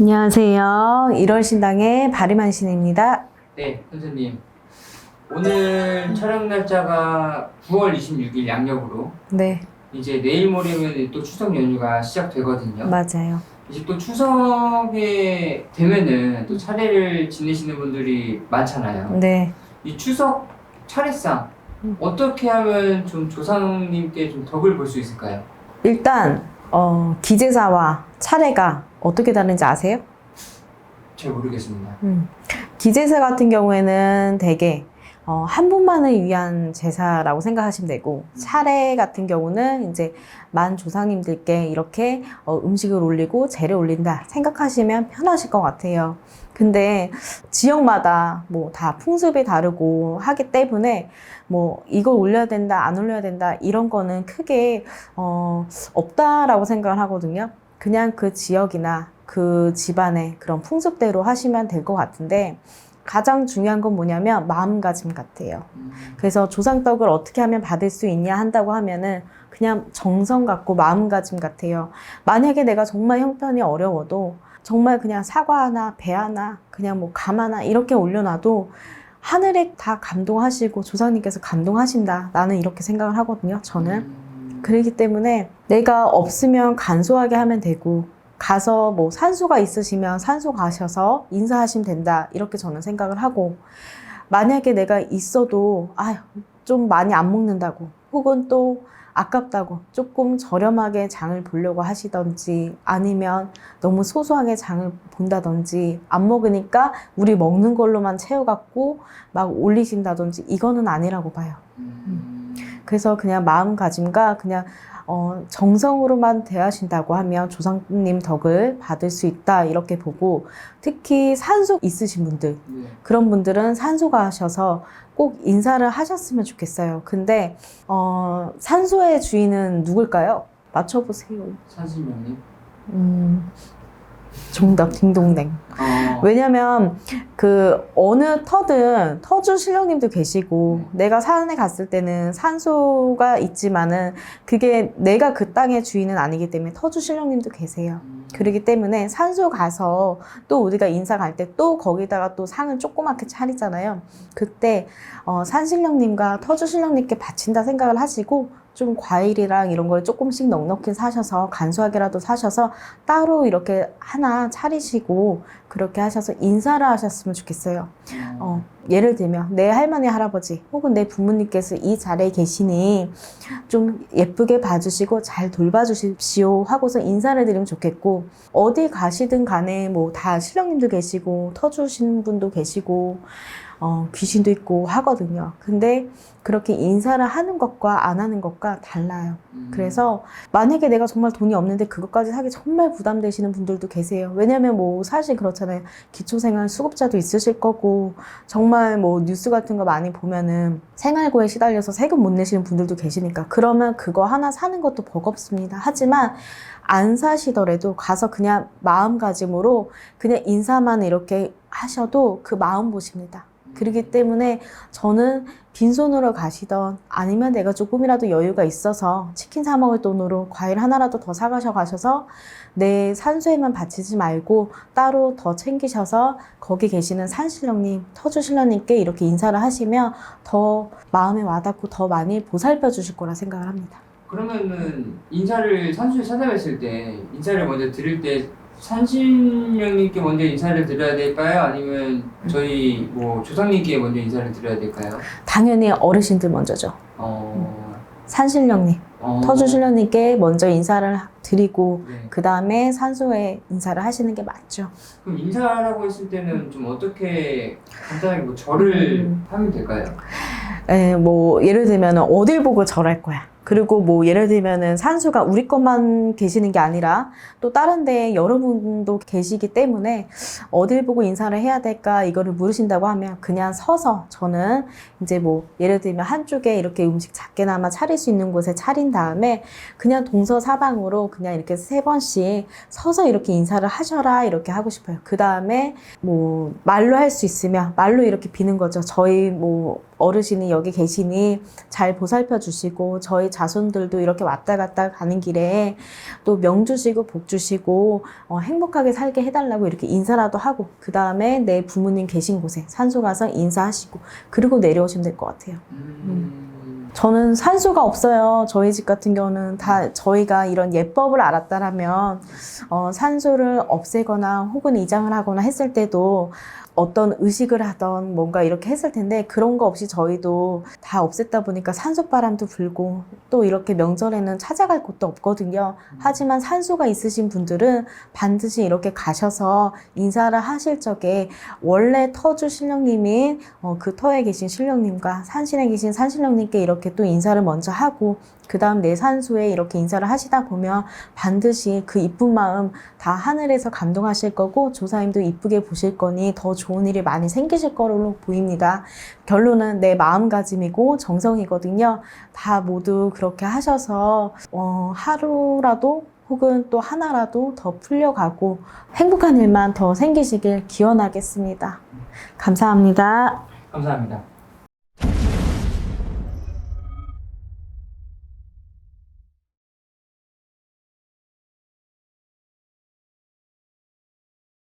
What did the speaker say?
안녕하세요. 1월 신당의 바리만 신입니다. 네, 선생님. 오늘 촬영 날짜가 9월 26일 양력으로 네, 이제 내일 모레면 또 추석 연휴가 시작되거든요. 맞아요. 이제 또 추석에 되면은 또 차례를 지내시는 분들이 많잖아요. 네, 이 추석 차례상 음. 어떻게 하면 좀 조상님께 좀 덕을 볼 수 있을까요? 일단 어, 기제사와 차례가 어떻게 다른지 아세요? 잘 모르겠습니다. 음. 기제사 같은 경우에는 대개 어, 한 분만을 위한 제사라고 생각하시면 되고 차례 같은 경우는 이제 만 조상님들께 이렇게 어, 음식을 올리고 재를 올린다 생각하시면 편하실 것 같아요. 근데 지역마다 뭐 다 풍습이 다르고 하기 때문에 뭐 이걸 올려야 된다 안 올려야 된다 이런 거는 크게 어, 없다라고 생각을 하거든요. 그냥 그 지역이나 그 집안의 그런 풍습대로 하시면 될 것 같은데 가장 중요한 건 뭐냐면 마음가짐 같아요. 음, 그래서 조상떡을 어떻게 하면 받을 수 있냐 한다고 하면은 그냥 정성 갖고 마음가짐 같아요. 만약에 내가 정말 형편이 어려워도 정말 그냥 사과 하나, 배 하나, 그냥 뭐 감 하나 이렇게 올려놔도 하늘에 다 감동하시고 조상님께서 감동하신다. 나는 이렇게 생각을 하거든요. 저는. 음, 그렇기 때문에 내가 없으면 간소하게 하면 되고 가서 뭐 산소가 있으시면 산소 가셔서 인사하시면 된다 이렇게 저는 생각을 하고 만약에 내가 있어도 아좀 많이 안 먹는다고 혹은 또 아깝다고 조금 저렴하게 장을 보려고 하시던지 아니면 너무 소소하게 장을 본다든지 안 먹으니까 우리 먹는 걸로만 채워갖고 막 올리신다든지 이거는 아니라고 봐요. 음, 그래서 그냥 마음가짐과 그냥 어, 정성으로만 대하신다고 하면 조상님 덕을 받을 수 있다 이렇게 보고 특히 산소 있으신 분들 네. 그런 분들은 산소 가셔서 꼭 인사를 하셨으면 좋겠어요. 근데 어, 산소의 주인은 누굴까요? 맞춰보세요. 산신령님. 음, 정답 딩동댕. 어, 왜냐면 그 어느 터든 터주 신령님도 계시고 내가 산에 갔을 때는 산소가 있지만은 그게 내가 그 땅의 주인은 아니기 때문에 터주 신령님도 계세요. 음, 그러기 때문에 산소 가서 또 우리가 인사 갈 때 또 거기다가 또 상을 조그맣게 차리잖아요. 그때 어, 산신령님과 터주신령님께 바친다 생각을 하시고 좀 과일이랑 이런 걸 조금씩 넉넉히 사셔서 간소하게라도 사셔서 따로 이렇게 하나 차리시고 그렇게 하셔서 인사를 하셨으면 좋겠어요. 어, 예를 들면 내 할머니 할아버지 혹은 내 부모님께서 이 자리에 계시니 좀 예쁘게 봐주시고 잘 돌봐주십시오 하고서 인사를 드리면 좋겠고 어디 가시든 간에 뭐 다 신령님도 계시고 터주신 분도 계시고 어, 귀신도 있고 하거든요. 근데 그렇게 인사를 하는 것과 안 하는 것과 달라요. 음, 그래서 만약에 내가 정말 돈이 없는데 그것까지 사기 정말 부담되시는 분들도 계세요. 왜냐면 뭐 사실 그렇잖아요. 기초생활 수급자도 있으실 거고 정말 뭐 뉴스 같은 거 많이 보면은 생활고에 시달려서 세금 못 내시는 분들도 계시니까 그러면 그거 하나 사는 것도 버겁습니다. 하지만 안 사시더라도 가서 그냥 마음가짐으로 그냥 인사만 이렇게 하셔도 그 마음 보십니다. 그렇기 때문에 저는 빈손으로 가시던 아니면 내가 조금이라도 여유가 있어서 치킨 사 먹을 돈으로 과일 하나라도 더 사가셔 가셔서 내 산소에만 바치지 말고 따로 더 챙기셔서 거기 계시는 산신령님, 터주신령님께 이렇게 인사를 하시면 더 마음에 와닿고 더 많이 보살펴 주실 거라 생각을 합니다. 그러면은 인사를 산수에 찾아뵀을 때 인사를 먼저 드릴 때 산신령님께 먼저 인사를 드려야 될까요? 아니면 저희 뭐 조상님께 먼저 인사를 드려야 될까요? 당연히 어르신들 먼저죠. 어, 산신령님, 어, 터주신령님께 먼저 인사를 드리고 네. 그 다음에 산소에 인사를 하시는 게 맞죠. 그럼 인사라고 했을 때는 좀 어떻게 간단하게 뭐 절을 음. 하면 될까요? 에, 뭐 예를 들면 어딜 보고 절할 거야. 그리고 뭐 예를 들면은 산수가 우리 것만 계시는 게 아니라 또 다른 데 여러분도 계시기 때문에 어딜 보고 인사를 해야 될까 이거를 물으신다고 하면 그냥 서서 저는 이제 뭐 예를 들면 한쪽에 이렇게 음식 작게나마 차릴 수 있는 곳에 차린 다음에 그냥 동서사방으로 그냥 이렇게 세 번씩 서서 이렇게 인사를 하셔라 이렇게 하고 싶어요. 그 다음에 뭐 말로 할 수 있으면 말로 이렇게 비는 거죠. 저희 뭐 어르신이 여기 계시니 잘 보살펴 주시고 저희 자손들도 이렇게 왔다 갔다 가는 길에 또 명 주시고 복 주시고 어, 행복하게 살게 해달라고 이렇게 인사라도 하고 그 다음에 내 부모님 계신 곳에 산소 가서 인사하시고 그리고 내려오시면 될 것 같아요. 음. 저는 산소가 없어요. 저희 집 같은 경우는 다 저희가 이런 예법을 알았다라면 어, 산소를 없애거나 혹은 이장을 하거나 했을 때도 어떤 의식을 하던 뭔가 이렇게 했을 텐데 그런 거 없이 저희도 다 없앴다 보니까 산소바람도 불고 또 이렇게 명절에는 찾아갈 곳도 없거든요. 하지만 산소가 있으신 분들은 반드시 이렇게 가셔서 인사를 하실 적에 원래 터주 신령님인 어, 그 터에 계신 신령님과 산신에 계신 산신령님께 이렇게 또 인사를 먼저 하고 그 다음 내 산소에 이렇게 인사를 하시다 보면 반드시 그 이쁜 마음 다 하늘에서 감동하실 거고 조사님도 이쁘게 보실 거니 더 좋은 일이 많이 생기실 거로 보입니다. 결론은 내 마음가짐이고 정성이거든요. 다 모두 그렇게 하셔서 어, 하루라도 혹은 또 하나라도 더 풀려가고 행복한 일만 더 생기시길 기원하겠습니다. 감사합니다. 감사합니다.